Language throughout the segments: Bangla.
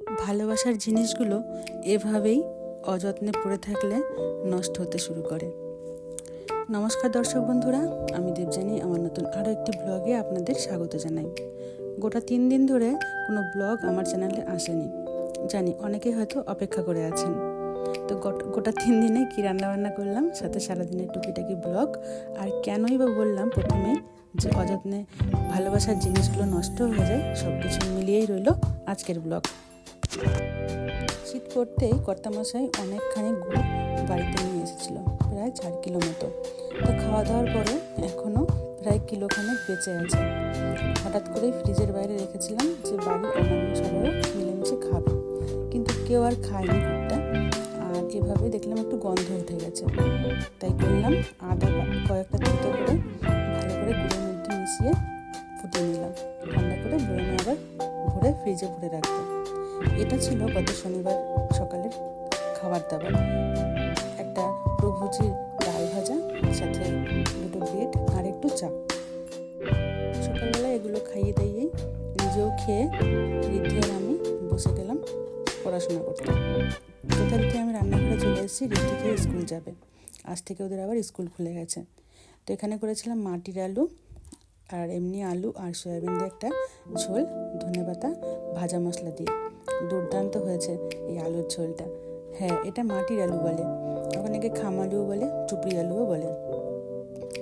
ভালোবাসার জিনিসগুলো এভাবেই অযত্নে পড়ে থাকলে নষ্ট হতে শুরু করে। নমস্কার দর্শক বন্ধুরা, আমি দেবজানি আমার নতুন আরও একটি ব্লগে আপনাদের স্বাগত জানাই। গোটা তিন দিন ধরে কোনো ব্লগ আমার চ্যানেলে আসেনি। জানি অনেকেই হয়তো অপেক্ষা করে আছেন। তো গট- তিন দিনে কী রান্নাবান্না করলাম, সাথে সারাদিনের টুকিটাকি ব্লগ, আর কেনই বা বললাম প্রথমেই যে অযত্নে ভালোবাসার জিনিসগুলো নষ্ট হয়ে যায় সব কিছু মিলিয়েই রইল আজকের ব্লগ। শীত পড়তেই কর্তামশাই অনেকখানি গুড় বাড়িতে নিয়ে এসেছিল, প্রায় চার কিলো মতো। তো খাওয়া দাওয়ার পরে এখনও প্রায় কিলোখানেক বেঁচে আছে। হঠাৎ করেই ফ্রিজের বাইরে রেখেছিলাম যে বাড়ির অন্যান্য সবাইও মিলেমিশে খাবে। কিন্তু কেউ আর খায়নি গুড়টা আর এভাবে দেখলাম একটু গন্ধ উঠে গেছে। তাই করলাম আদা কয়েকটা থেতো করে ভালো করে গুঁড়োর মধ্যে মিশিয়ে ফুটিয়ে নিলাম। ঠান্ডা করে বয়মে আবার ভরে ফ্রিজে ভরে রাখব। এটা ছিল গত শনিবার সকালের খাবার দাবার। একটা প্রভুজির ডাল ভাজা, সাথে দুটো ব্রেড আর একটু চা। সকালবেলা এগুলো খাইয়ে দাইয়েই নিজেও খেয়ে আর আমি বসে গেলাম পড়াশোনা করতে। যথারীতি আমি রান্নাঘরে চলে এসেছি খেয়ে স্কুল যাবে। আজ থেকে ওদের আবার স্কুল খুলে গেছে। তো এখানে করেছিলাম মাটির আলু আর এমনি আলু আর সয়াবিন দিয়ে একটা ঝোল, ধনেপাতা, ভাজা মশলা দিয়ে। দুর্দান্ত হয়েছে এই আলুর ঝোলটা। হ্যাঁ এটা মাটির আলু বলে। অনেকে খাম আলুও বলে, চুপড়ি আলুও বলে।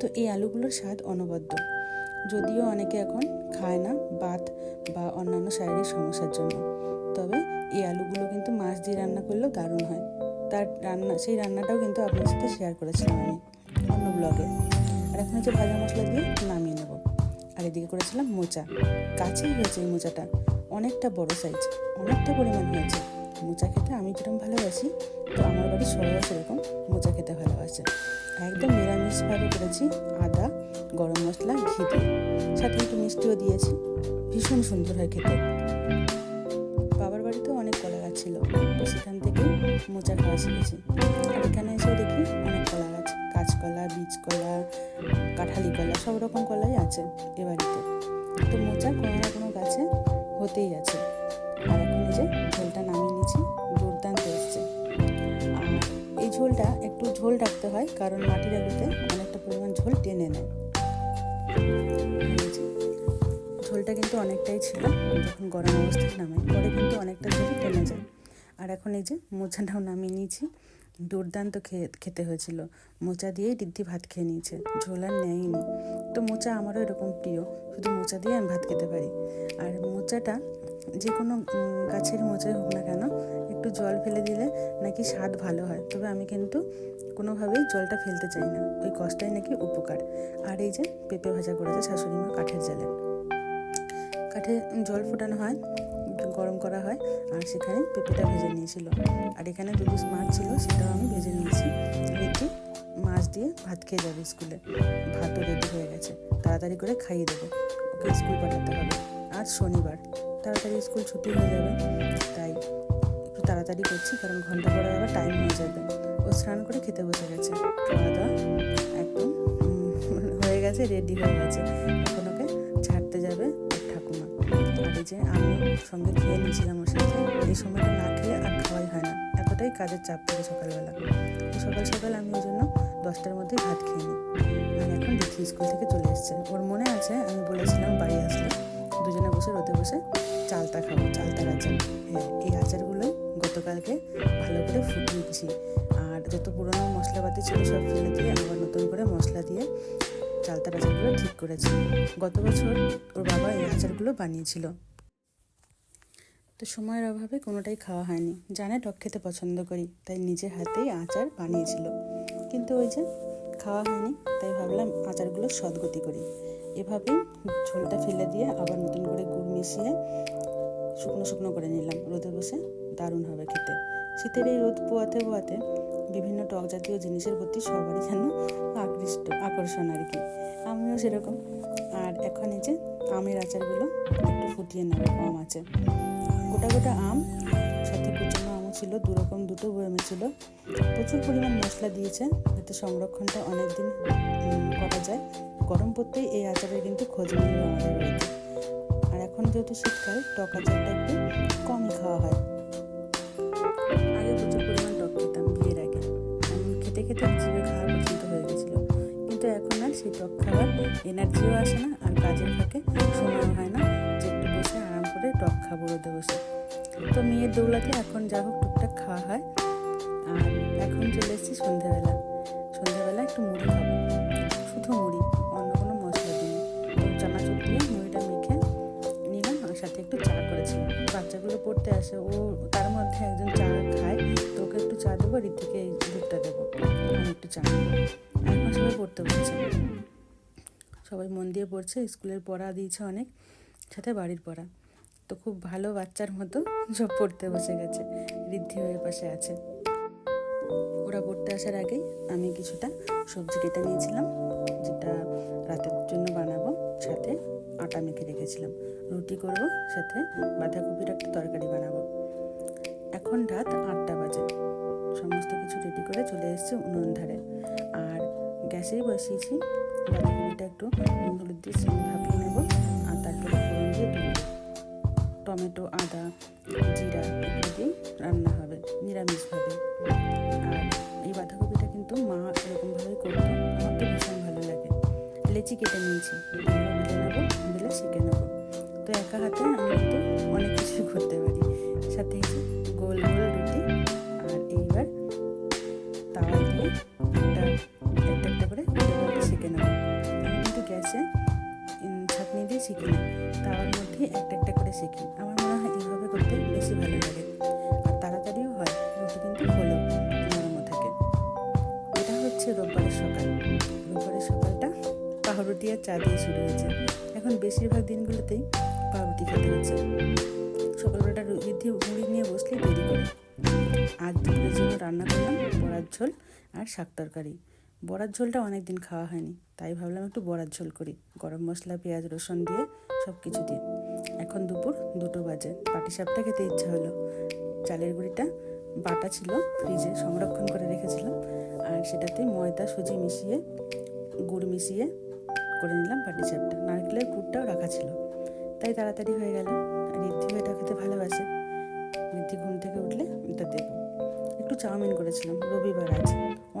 তো এই আলুগুলোর স্বাদ অনবদ্য। যদিও অনেকে এখন খায় না বাত বা অন্যান্য শারীরিক সমস্যার জন্য। তবে এই আলুগুলো কিন্তু মাছ দিয়ে রান্না করলেও দারুণ হয়। তার রান্না, সেই রান্নাটাও কিন্তু আপনার সাথে শেয়ার করেছিলাম আমি অন্য ব্লগে আর এখন হচ্ছে ভাজা মশলা দিয়ে নামিয়ে নেব। আর এদিকে করেছিলাম মোচা। কাছেই হয়েছে এই মোচাটা, অনেকটা বড় সাইজ অনেকটা পরিমাণ হয়েছে। মোচা খেতে আমি যেরকম ভালোবাসি, তো আমার বাড়ির সবাই সেরকম মোচা খেতে ভালোবাসে। একদম নিরামিষভাবে করেছি আদা, গরম মশলা, ঘি দিয়ে। সাথে একটু মিষ্টিও দিয়েছি। ভীষণ সুন্দর হয় খেতে। বাবার বাড়িতেও অনেক কলা গাছ ছিল, তো সেখান থেকে মোচা খাওয়া শিখেছি। আর এখানে এসেও দেখি অনেক কলা গাছ কাঁচকলা বীজ কলা কাঁঠালি কলা সব রকম কলাই আছে এ বাড়িতে। তো মোচা কোনো না কোনো গাছে হতেই আছে। ঝোল রাখতে হয়, কারণ মাটির আলুতে অনেকটা পরিমাণ ঝোল টেনে নেয়। ঝোলটা কিন্তু অনেকটাই ছিল, যখন গরম অবস্থায় নামাই, পরে কিন্তু অনেকটা ঝোল টেনে যায়। আর এখন এই যে মোছাটাও নামিয়ে নিয়েছি। দুর্দান্ত খেতে হয়েছিল। মোচা দিয়েই দিদি ভাত খেয়ে নিয়েছে। ঝোল আর নেয়নি। তো মোচা আমারও এরকম প্রিয়। শুধু মোচা দিয়ে আমি ভাত খেতে পারি। আর মোচাটা যে কোনো গাছের মোচাই হোক না কেন, একটু জল ফেলে দিলে নাকি স্বাদ ভালো হয়। তবে আমি কিন্তু কোনোভাবেই জলটা ফেলতে চাই না। ওই কষ্টটাই নাকি উপকার। আর এই যে পেঁপে ভাজা করেছে শাশুড়ি মা কাঠের জালে। কাঠে জল ফোটানো হয়। গরম করা হয় আর সেখানে পেঁপেটা ভেজে নিয়েছিল। আর এখানে দুটো মাছ ছিল, সেটাও আমি ভেজে নিয়েছি। রেখে মাছ দিয়ে ভাত খেয়ে যাবে স্কুলে। ভাতও রেডি হয়ে গেছে। তাড়াতাড়ি করে খাইয়ে দেবো। ওকে স্কুল পাঠাতে হবে। আজ শনিবার। তাড়াতাড়ি স্কুল ছুটি হয়ে যাবে। তাই একটু তাড়াতাড়ি করছি, কারণ ঘণ্টা পরে আবার টাইম হয়ে যাবে। ও স্নান করে খেতে বসে গেছে। খাওয়া দাওয়া একদম হয়ে গেছে রেডি হয়ে গেছে। এখন ওকে ছাড়তে যাবে। আর যে আমি সঙ্গে খেয়ে নিয়েছিলাম ওর সাথে, এই সময়টা না খেয়ে আর খাওয়াই হয় না। এতটাই কাজের চাপ থাকে সকালবেলা। সকাল সকাল আমি ওই জন্য দশটার মধ্যেই ভাত খেয়ে নিই। আর এখন দেখি স্কুল থেকে চলে এসছে। ওর মনে আছে, আমি বলেছিলাম বাড়ি আসলে দুজনে বসে রোদে বসে চালতা খাব চালতার আচার। হ্যাঁ এই আচারগুলোই গতকালকে ভালো করে ফুটিয়েছি আর যত পুরোনো মশলাপাতি ছিল সব ফেলে দিয়ে আবার নতুন করে মশলা দিয়ে চালতার আচারগুলো ঠিক করেছি। গত বছর ওর বাবা এই আচারগুলো বানিয়েছিল। তো সময়ের অভাবে কোনোটাই খাওয়া হয়নি। জানে টক খেতে পছন্দ করি, তাই নিজের হাতেই আচার বানিয়েছিল। কিন্তু ওই যে খাওয়া হয়নি, তাই ভাবলাম আচারগুলো সদ্গতি করি। এভাবেই ঝোলটা ফেলে দিয়ে আবার নতুন করে গুড় মিশিয়ে শুকনো শুকনো করে নিলাম। রোদে বসে দারুণ হবে খেতে। শীতের এই রোদ পোয়াতে পোয়াতে বিভিন্ন টক জাতীয় জিনিসের প্রতি সবারই যেন আকৃষ্ট, আকর্ষণ আর কি। আমিও সেরকম। আর এখন এই যে আমের আচারগুলো একটু ফুটিয়ে নেব কম আছে। গোটা গোটা আম, সাথে কুচানো আমও ছিল, দুরকম দুটো বয়ামে ছিল। প্রচুর পরিমাণ মশলা দিয়েছে, যাতে সংরক্ষণটা অনেক দিন করা যায়। গরম পড়তেই এই আচারের কিন্তু খোঁজ মিলবে আমাদের বাড়িতে। আর এখন যেহেতু শীতকাল, টক আচারটা একটু কমই খাওয়া হয়। আগে প্রচুর পরিমাণ টক খেতাম বিয়ের আগে। খেতে খেতে জীবে খাওয়া খাওয়ার এনার্জিও আসে না, আর কাজের ফাঁকে সময়ও হয় না। যে একটু বসে আরাম করে টক খাব রোদে বসে। তো মেয়ের দৌলাতে এখন যা হোক টুকটাক খাওয়া হয়। আর এখন চলে এসেছি সন্ধ্যেবেলা। সন্ধ্যেবেলা একটু মুড়ি খাব। শুধু মুড়ি, অন্য কোনো মশলা দিই চানাচুর দিয়ে মুড়িটা মেখে নিলাম, আর সাথে একটু চা করেছি। বাচ্চাগুলো পড়তে আসে, ও তার মধ্যে একজন চা খায়। চা দেবো ঋতিকে এই দুধটা দেবো। আমি একটু চা এখন সবাই পড়তে বসছে। সবাই মন দিয়ে পড়ছে, স্কুলের পড়া দিয়েছে অনেক, সাথে বাড়ির পড়া। তো খুব ভালো বাচ্চার মতো সব পড়তে বসে গেছে ঋদ্ধি হয়ে পাশে আছে। ওরা পড়তে আসার আগেই আমি কিছুটা সবজি কেটে নিয়েছিলাম, যেটা রাতের জন্য বানাবো, সাথে আটা মেখে রেখেছিলাম। রুটি করব, সাথে বাঁধাকপির একটা তরকারি বানাবো। এখন রাত আটটা বাজে। সমস্ত কিছু রেডি করে চলে এসেছি উনুন ধারে। আর গ্যাসেই বসিয়েছি। বাঁধাকপিটা একটু হলুদ দিয়ে ভাপিয়ে নেব। আর তারপরে ফোড়ন দিয়ে তুলব টমেটো, আদা, জিরা এগুলো রান্না হবে নিরামিষভাবে আর এই বাঁধাকপিটা কিন্তু মা এরকমভাবেই করতো। আমার তো ভীষণ ভালো লাগে। লেচি কেটে নিয়েছি। বেলে নেব, বেলে শিখে নেব। তো একা হাতে আমি কিন্তু অনেক কিছু করতে পারি। সাথে গোল গোল রুটি। শিখি তাওয়ার মধ্যে একটা একটা করে শিখি। আমার মনে হয় এইভাবে করতে বেশি ভালো লাগে। আর তাড়াতাড়িও হয়, রুটি কিন্তু হলেও নরমও থাকে। এটা হচ্ছে রোববারের সকাল। রোববারের সকালটা পাউরুটি আর চা দিয়ে শুরু হয়েছে। এখন বেশিরভাগ দিনগুলোতেই পাউরুটি খেতে হচ্ছে। সকালবেলাটা ঋদ্ধি মুড়ি নিয়ে বসলে দেরি করে। আজ দুপুরের জন্য রান্না করলাম বড়ার ঝোল আর শাক তরকারি। বড়ার ঝোলটা অনেক দিন খাওয়া হয়নি, তাই ভাবলাম একটু বড়ার ঝোল করি। গরম মশলা, পেঁয়াজ, রসুন দিয়ে সব কিছু দিয়ে। এখন দুপুর দুটো বাজে পাটি সাপটা খেতে ইচ্ছা হলো। চালের গুঁড়িটা বাটা ছিল, ফ্রিজে সংরক্ষণ করে রেখেছিলাম, আর সেটাতে ময়দা, সুজি মিশিয়ে, গুড় মিশিয়ে করে নিলাম পাটি সাপটা। নারকেলের পুরটাও রাখা ছিল। তাই তাড়াতাড়ি হয়ে গেল। ঋদ্ধি এটা খেতে ভালোবাসে। ঋদ্ধি ঘুম থেকে উঠলে এটা দেবো। একটু চাউমিন করেছিলাম, রবিবার আজ।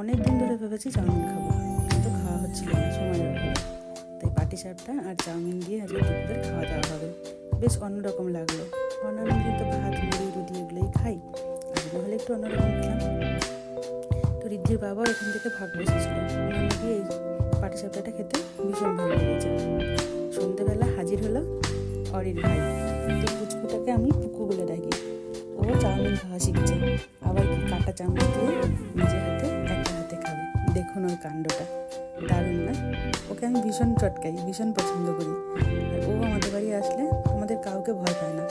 অনেক দিন ধরে ভেবেছি চাউমিন খাব। কিন্তু খাওয়া হচ্ছিল না সময়ের তাই পাটি সাপটা আর চাউমিন দিয়ে আজকে দুপুরের খাওয়া দাওয়া হবে। বেশ অন্যরকম লাগল। অন্যান্য দিন তো ভাত, মুড়ি, রুটি এগুলোই খাই। আর নাহলে একটু অন্যরকম খেলাম। তো ঋদ্ধির বাবাও এখান থেকে ভাগ বসেছিল। নাকি এই পাটি সাপটাটা খেতে ভীষণ ভালো লেগেছে। সন্ধ্যেবেলা হাজির হলো অরির ভাই। তো পুচকুটাকে আমি পুকু বলে ডাকি। ও চাউমিন খাওয়া শিখছে। আবার চামচ দিয়ে নিজের হাতে একটা হাতে খাবে। দেখুন ওর কাণ্ডটা। দারুণ না? ওকে আমি ভীষণ চটকাই, ভীষণ পছন্দ করি। আর ও আমাদের বাড়ি আসলে আমাদের কাউকে ভয় পায় না।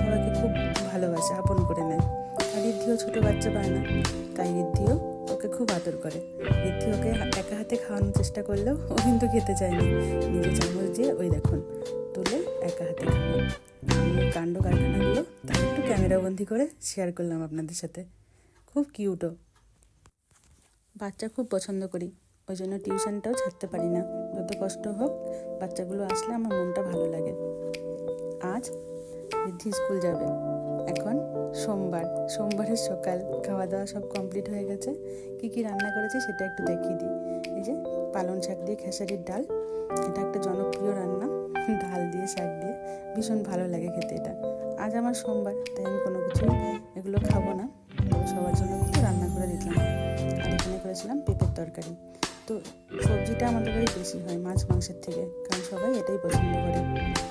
সবাইকে খুব ভালোবাসে, আপন করে নেয়। আর ঋদ্ধিও ছোটো বাচ্চা পায় না। তাই ঋদ্ধিও ওকে খুব আদর করে। ঋদ্ধি ওকে একা হাতে খাওয়ানোর চেষ্টা করলেও ও কিন্তু খেতে চায়নি। নিজে চামচ দিয়ে ওই দেখুন, তুলে একা হাতে খাব। কাণ্ড কারখানাগুলো তার একটু ক্যামেরাবন্দি করে শেয়ার করলাম আপনাদের সাথে। খুব কিউটও। বাচ্চা খুব পছন্দ করি ওই জন্য টিউশনটাও ছাড়তে পারি না। যত কষ্ট হোক, বাচ্চাগুলো আসলে আমার মনটা ভালো লাগে। আজ ঋদ্ধি স্কুল যাবে। এখন সোমবার, সোমবারের সকাল। খাওয়া দাওয়া সব কমপ্লিট হয়ে গেছে। কি কি রান্না করেছে সেটা একটু দেখিয়ে দিই। এই যে পালং শাক দিয়ে খেসারির ডাল, এটা একটা জনপ্রিয় রান্না। ডাল দিয়ে, শাক দিয়ে। ভীষণ ভালো লাগে খেতে এটা। আজ আমার সোমবার, তাই আমি কোনো কিছু এগুলো খাব না। সবার জন্য কিন্তু রান্না করে দিলাম আর এখানে করেছিলাম পেঁপের তরকারি। তো সবজিটা আমাদের বাড়ি বেশি হয় মাছ, মাংসের থেকে, কারণ সবাই এটাই পছন্দ করে।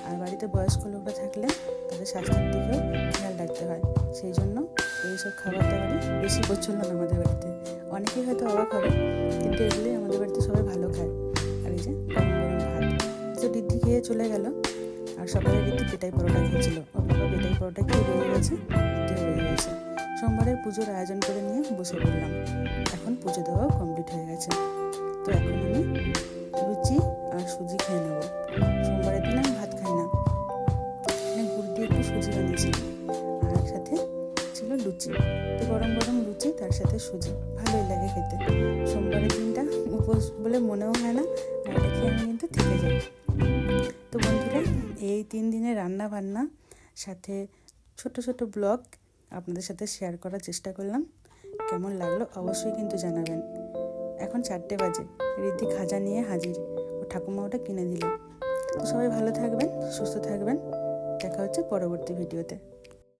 আর বাড়িতে বয়স্ক লোকরা থাকলে তাদের স্বাস্থ্যের দিকেও খেয়াল রাখতে হয়। সেই জন্য এইসব খাবার দাবারই বেশি প্রচলন আমাদের বাড়িতে। অনেকেই হয়তো অবাক হবে, কিন্তু এগুলি আমাদের বাড়িতে সবাই ভালো খায়। আর এই যে ভাত, তো দিদি খেয়ে চলে গেল। আর সকালে কিন্তু পেটাই পরোটা খেয়েছিল। পেটাই পরোটা খেয়ে বেরিয়ে গেছে বৃদ্ধি হয়ে গেছে। সোমবারের পুজোর আয়োজন করে নিয়ে বসে পড়লাম। এখন পুজো দেওয়াও কমপ্লিট হয়ে গেছে। তো এখন আমি লুচি আর সুজি খেয়ে নেব। সোমবারের দিন আমি ভাত খাই না। এখানে গুড় দিয়ে একটু সুজি বানিয়েছিলাম আর সাথে ছিল লুচি। তো গরম গরম লুচি, তার সাথে সুজি। ভালোই লাগে খেতে। সোমবারের দিনটা উপোস বলে মনেও হয় না, আর খেয়ে আমি কিন্তু থেকে যাই। তো বন্ধুরা, এই তিন দিনে রান্না বান্না সাথে ছোট ছোট ব্লগ আপনাদের সাথে শেয়ার করার চেষ্টা করলাম। কেমন লাগল অবশ্যই কিন্তু জানাবেন। এখন চারটে বাজে। ঋদ্ধি খাজা নিয়ে হাজির। ও ঠাকুমা ওটা কিনে দিল। তো সবাই ভালো থাকবেন, সুস্থ থাকবেন। দেখা হচ্ছে পরবর্তী ভিডিওতে।